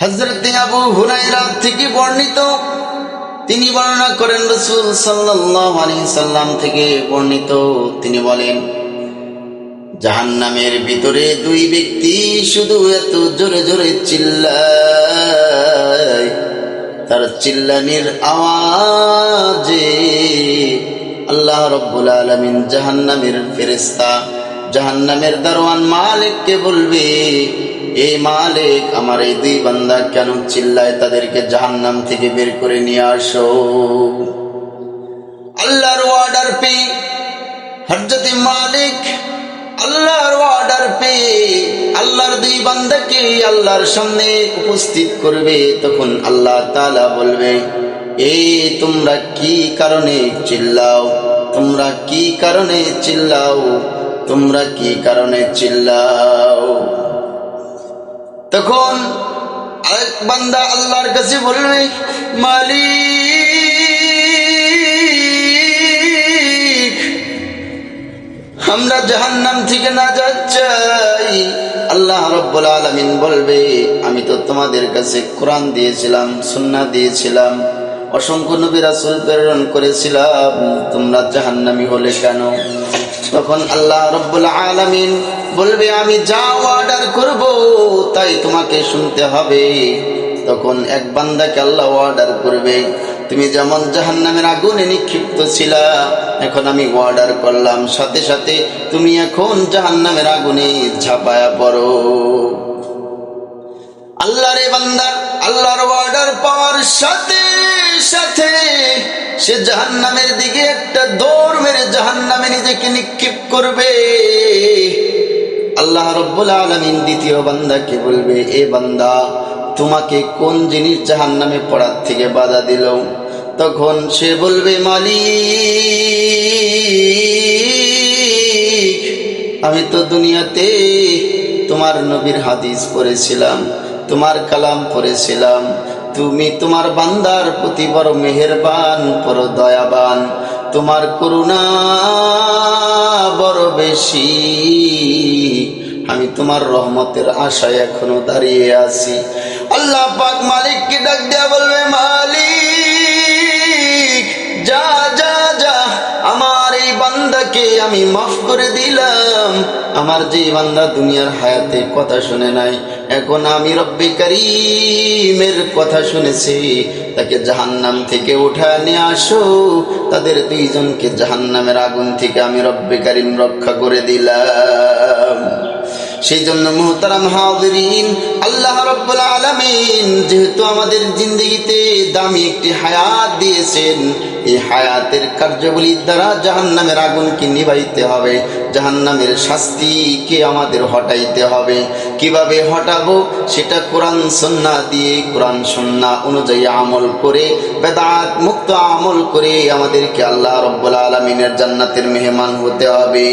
হজরত আবু হুরাইরা থেকে বর্ণিত। তিনি বর্ণনা করেন, রসুল সাল্লাম থেকে বর্ণিত। তিনি বলেন, জাহান্নামের ভিতরে দুই ব্যক্তি শুধু এত জোরে জোরে চিল্লায়। তার চিল্লানির আওয়াজে আল্লাহ রব্বুল আলমিন জাহান্নামের ফেরেস্তা জাহান্নামের দারোয়ান মালিককে বলবে এই মালিক আমার এই দুই বান্দা কেন চিল্লায় তাদেরকে জাহান্নাম থেকে বের করে নিয়ে আসো? আল্লাহর অর্ডার পেয়ে হরজতে মালিক আল্লাহর অর্ডার পেয়ে আল্লাহর দুই বান্দাকে আল্লাহর সামনে উপস্থিত করবে। তখন আল্লাহ তালা বলবে, এই তোমরা কি কারণে চিল্লাও? তোমরা কি কারণে চিল্লাও? তোমরা কি কারণে চিল্লাও? তখন আরেক বান্দা আল্লাহর কাছে বলবে, মালিক, আমরা জাহান্নাম থেকে না চাই আল্লাহ রব্বুল আলমিন বলবে, আমি তো তোমাদের কাছে কোরআন দিয়েছিলাম সুন্না দিয়েছিলাম, অসংখ্য নবী রাসূল প্রেরণ করেছিলাম, তোমরা জাহান্নামি হলে কেন? তখন আল্লাহ রব্বুল আলমিন বলবে, আমি যা অর্ডার করব, তাই তোমাকে শুনতে হবে। তখন এক বান্দাকে আল্লাহ অর্ডার করবে, তুমি যেমন জাহান্নামের আগুনে নিক্ষিপ্ত ছিলা, এখন আমি অর্ডার করলাম। সাথে সাথে তুমি এখন জাহান্নামের আগুনে ঝাঁপায়া পড়ো। আল্লাহরে বান্দা, আল্লাহর অর্ডার পাওয়ার সাথে সাথে সে জাহান্নামের দিকে একটা দৌড় মেরে জাহান্নামে নিজেকে নিক্ষেপ করবে। আল্লাহ রব্বুল আলমিন, দ্বিতীয় বান্দাকে বলবে? এ বান্দা, তোমাকে কোন জিনিস জাহান নামে পড়ার থেকে বাধা দিল? তখন সে বলবে, মালিক, আমি তো দুনিয়াতে তোমার নবীর হাদিস পড়েছিলাম, তোমার কালাম পড়েছিলাম। তুমি তোমার বান্দার প্রতি বড় মেহেরবান, বড় দয়াবান। তোমার করুণা বড় বেশি। আমি তোমার রহমতের আশায় এখনও দাঁড়িয়ে আছি। আল্লাহ পাক মালিককে ডাক দেয়া বলবে, মালিক, যা যা যা, আমার এই বান্দাকে আমি মাফ করে দিলাম। আমার যে বান্দা দুনিয়ার হায়াতে কথা শুনে নাই, এখন আমি রব্বি কথা শুনেছি। তাকে জাহান্নাম থেকে উঠা নিয়ে আসো। তাদের দুইজনকে জাহান্নামের আগুন থেকে আমি রব্বি রক্ষা করে দিলাম। সেই জন্য মোহতারাম হাজরিন, আল্লাহ রব্বুল আলমিন যেহেতু আমাদের জিন্দগিতে দামি একটি হায়াত দিয়েছেন, এই হায়াতের কার্যগুলির দ্বারা জাহান্নামের আগুনকে নিবাইতে হবে। জাহান জাহান্নামের শাস্তিকে আমাদের হটাইতে হবে? কীভাবে হটাবো? সেটা কোরআন সন্না দিয়ে, কোরআন সন্না অনুযায়ী আমল করে, বেদাত মুক্ত আমল করে আমাদেরকে আল্লাহ রব্বুল আলমিনের জান্নাতের মেহমান হতে হবে।